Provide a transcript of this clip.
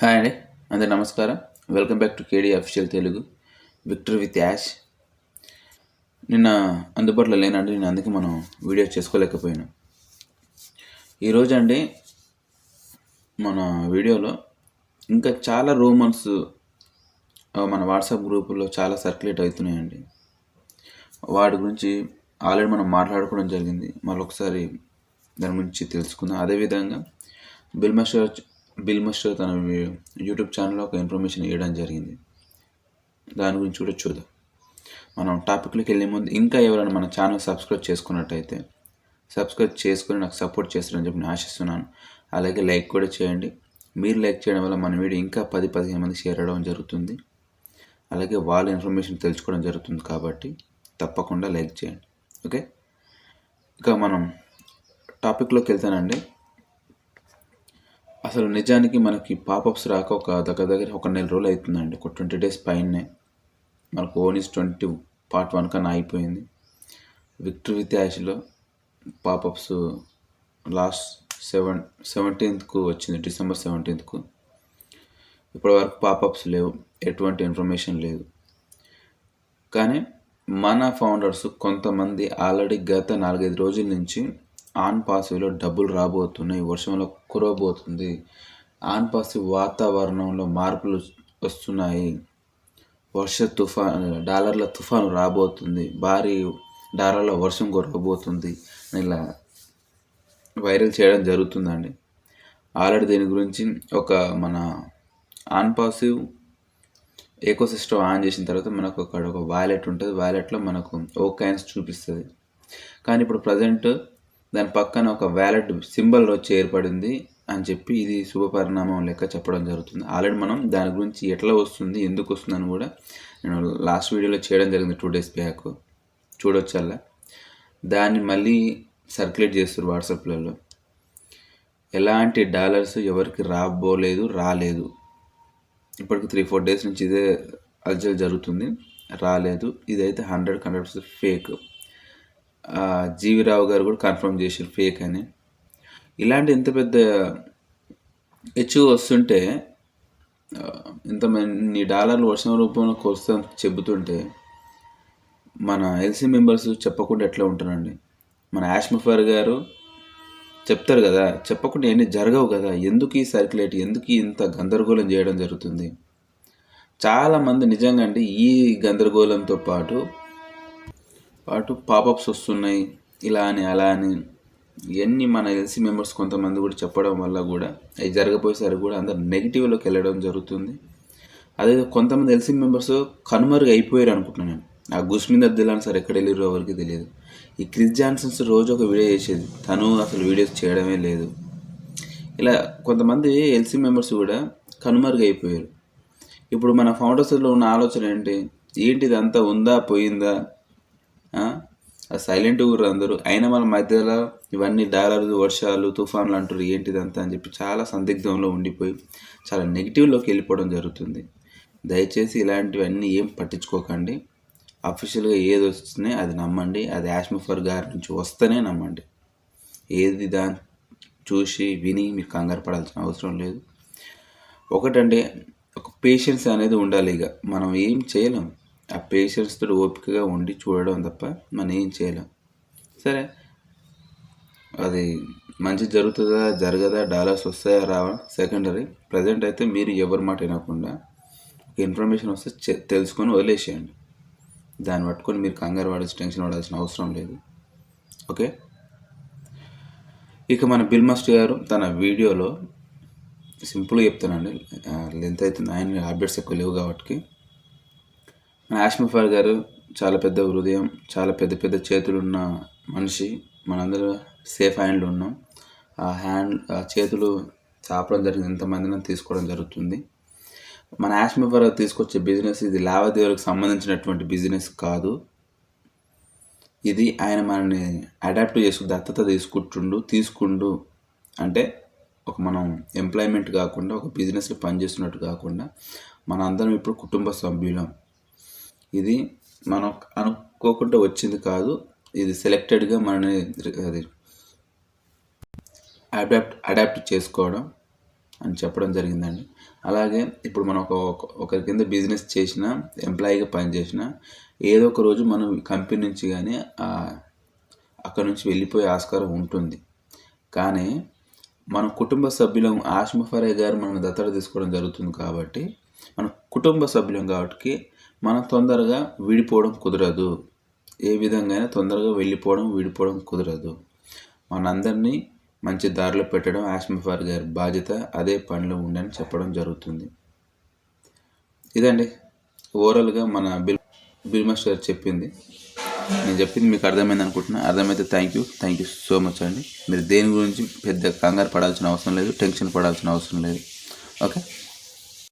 Hi అండి అందరి నమస్కారం. Welcome back to KD official Telugu Victor with Yash నిన్న అందుబాటులో లేనండి. నేను అందుకే మనం వీడియో చేసుకోలేకపోయాను. ఈరోజు అండి మన వీడియోలో ఇంకా చాలా రూమర్స్ మన వాట్సాప్ గ్రూపుల్లో చాలా సర్క్యులేట్ అవుతున్నాయండి. వాటి గురించి ఆల్రెడీ మనం మాట్లాడుకోవడం జరిగింది. మళ్ళీ ఒకసారి దాని గురించి తెలుసుకుందాం. అదేవిధంగా బిల్ బిల్ మస్టర్ తన యూట్యూబ్ ఛానల్లో ఒక ఇన్ఫర్మేషన్ ఇవ్వడం జరిగింది. దాని గురించి కూడా చూద్దాం. మనం టాపిక్లోకి వెళ్ళే ముందు ఇంకా ఎవరైనా మన ఛానల్ సబ్స్క్రైబ్ చేసుకున్నట్టయితే సబ్స్క్రైబ్ చేసుకుని నాకు సపోర్ట్ చేస్తారని చెప్పి నేను ఆశిస్తున్నాను. అలాగే లైక్ కూడా చేయండి. మీరు లైక్ చేయడం వల్ల మన వీడియో ఇంకా పది పదిహేను మంది షేర్ అవ్వడం జరుగుతుంది. అలాగే వాళ్ళ ఇన్ఫర్మేషన్ తెలుసుకోవడం జరుగుతుంది కాబట్టి తప్పకుండా లైక్ చేయండి. ఓకే? ఇక మనం టాపిక్లోకి వెళ్తానండి. అసలు నిజానికి మనకి పాపప్స్ రాక ఒక దగ్గర దగ్గర ఒక నెల రోజులు అవుతుందండి. ఒక ట్వంటీ డేస్ పైనే మనకు ఓనిస్ ట్వంటీ పార్ట్ వన్ కన్నా అయిపోయింది. విక్టర్ విత్ యాష్లో పాపప్స్ లాస్ట్ సెవెన్ సెవెంటీన్త్కు వచ్చింది డిసెంబర్ సెవెంటీన్త్కు. ఇప్పటి వరకు పాపప్స్ లేవు ఎటువంటి ఇన్ఫర్మేషన్ లేదు. కానీ మన ఫౌండర్స్ కొంతమంది ఆల్రెడీ గత నాలుగైదు రోజుల నుంచి ఆన్ పాసివ్లో డబ్బులు రాబోతున్నాయి వర్షంలో కురవబోతుంది ఆన్ పాసివ్ వాతావరణంలో మార్పులు వస్తున్నాయి. వర్ష తుఫాన్ డాలర్ల తుఫాను రాబోతుంది. భారీ డాలర్ల వర్షం కురవబోతుంది ఇలా వైరల్ చేయడం జరుగుతుందండి. ఆల్రెడీ దీని గురించి ఒక మన on passive eco system on చేసిన తర్వాత మనకు అక్కడ ఒక వ్యాలెట్ ఉంటుంది. వ్యాలెట్లో మనకు ఓ కాయిన్స్ చూపిస్తుంది. కానీ ఇప్పుడు ప్రజెంట్ దాని పక్కన ఒక వ్యాలెట్ సింబల్ వచ్చి ఏర్పడింది అని చెప్పి ఇది శుభ పరిణామం లెక్క చెప్పడం జరుగుతుంది. ఆల్రెడీ మనం దాని గురించి ఎట్లా వస్తుంది ఎందుకు వస్తుందని కూడా నేను లాస్ట్ వీడియోలో చేయడం జరిగింది టూ డేస్ బ్యాక్. చూడొచ్చల్లా? దాన్ని మళ్ళీ సర్క్యులేట్ చేస్తారు వాట్సాప్లలో. ఎలాంటి డాలర్స్ ఎవరికి రాబోలేదు రాలేదు. ఇప్పటికి త్రీ ఫోర్ డేస్ నుంచి ఇదే అల్జల్ జరుగుతుంది. రాలేదు. ఇదైతే హండ్రెడ్ హండ్రెడ్ ఫేక్ జీవిరావు గారు కూడా కన్ఫర్మ్ చేశారు ఫేక్ అని. ఇలాంటి ఇంత పెద్ద హెచ్చు వస్తుంటే ఇంతమంది డాలర్లు వర్షం రూపంలో కోసం చెబుతుంటే మన ఎల్సీ మెంబర్స్ చెప్పకుండా ఎట్లా ఉంటారండి మన యాష్మఫర్ గారు చెప్తారు కదా చెప్పకుండా ఎన్ని జరగవు కదా ఎందుకు ఈ సర్క్యులేట్ ఎందుకు ఇంత గందరగోళం చేయడం జరుగుతుంది? చాలామంది నిజంగా అండి ఈ గందరగోళంతో పాటు పాటు పాపప్స్ వస్తున్నాయి ఇలా అని అలా అని. ఇవన్నీ మన ఎల్సీ మెంబర్స్ కొంతమంది కూడా చెప్పడం వల్ల కూడా అవి జరగపోయేసరికి కూడా అందరు నెగిటివ్లోకి వెళ్ళడం జరుగుతుంది. అదే కొంతమంది ఎల్సీ మెంబర్స్ కనుమరుగు అయిపోయారు అనుకుంటున్నాను నేను. ఆ గుస్మిందర్ దిలాన్ సార్ ఎక్కడ వెళ్ళారో ఎవరికి తెలియదు. ఈ క్రిస్ జాన్సన్స్ రోజు ఒక వీడియో చేసేది. తను అసలు వీడియోస్ చేయడమే లేదు. ఇలా కొంతమంది ఎల్సీ మెంబర్స్ కూడా కనుమరుగు అయిపోయారు. ఇప్పుడు మన ఫౌండర్స్లో ఉన్న ఆలోచన ఏంటి? ఏంటి ఇదంతా ఉందా పోయిందా? సైలెంట్ ఊరు అందరూ. అయినా మన మధ్యలో ఇవన్నీ డాలర్లు వర్షాలు తుఫాన్లు అంటారు ఏంటిదంతా అని చెప్పి చాలా సందిగ్ధంలో ఉండిపోయి చాలా నెగిటివ్లోకి వెళ్ళిపోవడం జరుగుతుంది. దయచేసి ఇలాంటివన్నీ ఏం పట్టించుకోకండి. అఫీషియల్గా ఏది వస్తున్నాయి అది నమ్మండి. అది యాష్మిఫర్ గారి నుంచి వస్తేనే నమ్మండి. ఏది దాని చూసి విని మీరు కంగారు పడాల్సిన అవసరం లేదు. ఒకటంటే ఒక పేషెన్స్ అనేది ఉండాలి ఇక. మనం ఏం చేయలేం. ఆ పేషెంట్స్తో ఓపికగా ఉండి చూడడం తప్ప మనం ఏం చేయలేం. సరే. అది మంచి జరుగుతుందా జరగదా డాలర్స్ వస్తాయా రావా? సెకండరీ. ప్రజెంట్ అయితే మీరు ఎవరి మాట వినకుండా ఇన్ఫర్మేషన్ వస్తే తెలుసుకొని వదిలేసేయండి. దాన్ని పట్టుకొని మీరు కంగారు పడాల్సి టెన్షన్ పడాల్సిన అవసరం లేదు. ఓకే? ఇక మన బిల్ మాస్టర్ గారు తన వీడియోలో సింపుల్గా చెప్తానండి లెంత్ అయితే ఆయన అప్డేట్స్ ఎక్కువ లేవు కాబట్టి. ఆష్మిఫర్ గారు చాలా పెద్ద హృదయం చాలా పెద్ద పెద్ద చేతులు ఉన్న మనిషి. మనందరూ సేఫ్ హ్యాండ్లో ఉన్నాం. ఆ హ్యాండ్ ఆ చేతులు చాపడం జరిగింది. ఎంతమందిని తీసుకోవడం జరుగుతుంది. మన యాష్మిఫర్ తీసుకొచ్చే బిజినెస్ ఇది లావాదేవీలకు సంబంధించినటువంటి బిజినెస్ కాదు. ఇది ఆయన మనల్ని అడాప్ట్ చేసుకు దత్తత తీసుకుంటుండు తీసుకుండు అంటే ఒక మనం ఎంప్లాయ్మెంట్ కాకుండా ఒక బిజినెస్లో పనిచేస్తున్నట్టు కాకుండా మన అందరం ఇప్పుడు కుటుంబ సభ్యులం. ఇది మనం అనుకోకుండా వచ్చింది కాదు. ఇది సెలెక్టెడ్గా మనని అది అడాప్ట్ అడాప్ట్ చేసుకోవడం అని చెప్పడం జరిగిందండి. అలాగే ఇప్పుడు మనం ఒక ఒక- ఒకరి కింద బిజినెస్ చేసిన ఎంప్లాయీగా పనిచేసిన ఏదో ఒక రోజు మనం కంపెనీ నుంచి కానీ అక్కడ నుంచి వెళ్ళిపోయే ఆస్కారం ఉంటుంది. కానీ మన కుటుంబ సభ్యులం ఆష్మఫరే గారు మనం దత్తత తీసుకోవడం జరుగుతుంది కాబట్టి మన కుటుంబ సభ్యులం కాబట్టి మనం తొందరగా విడిపోవడం కుదరదు. ఏ విధంగా అయినా తొందరగా వెళ్ళిపోవడం విడిపోవడం కుదరదు. మనందరినీ మంచి దారిలో పెట్టడం ఆస్మిఫార్ గారి బాధ్యత అదే పనిలో ఉండని చెప్పడం జరుగుతుంది. ఇదండి. ఓవరాల్గా మన బిల్ బిల్ మాస్టర్ గారు చెప్పింది. నేను చెప్పింది మీకు అర్థమైంది అనుకుంటున్నా. అర్థమైతే thank you thank you so much అండి. మీరు దేని గురించి పెద్ద కంగారు పడాల్సిన అవసరం లేదు టెన్షన్ పడాల్సిన అవసరం లేదు. ఓకే?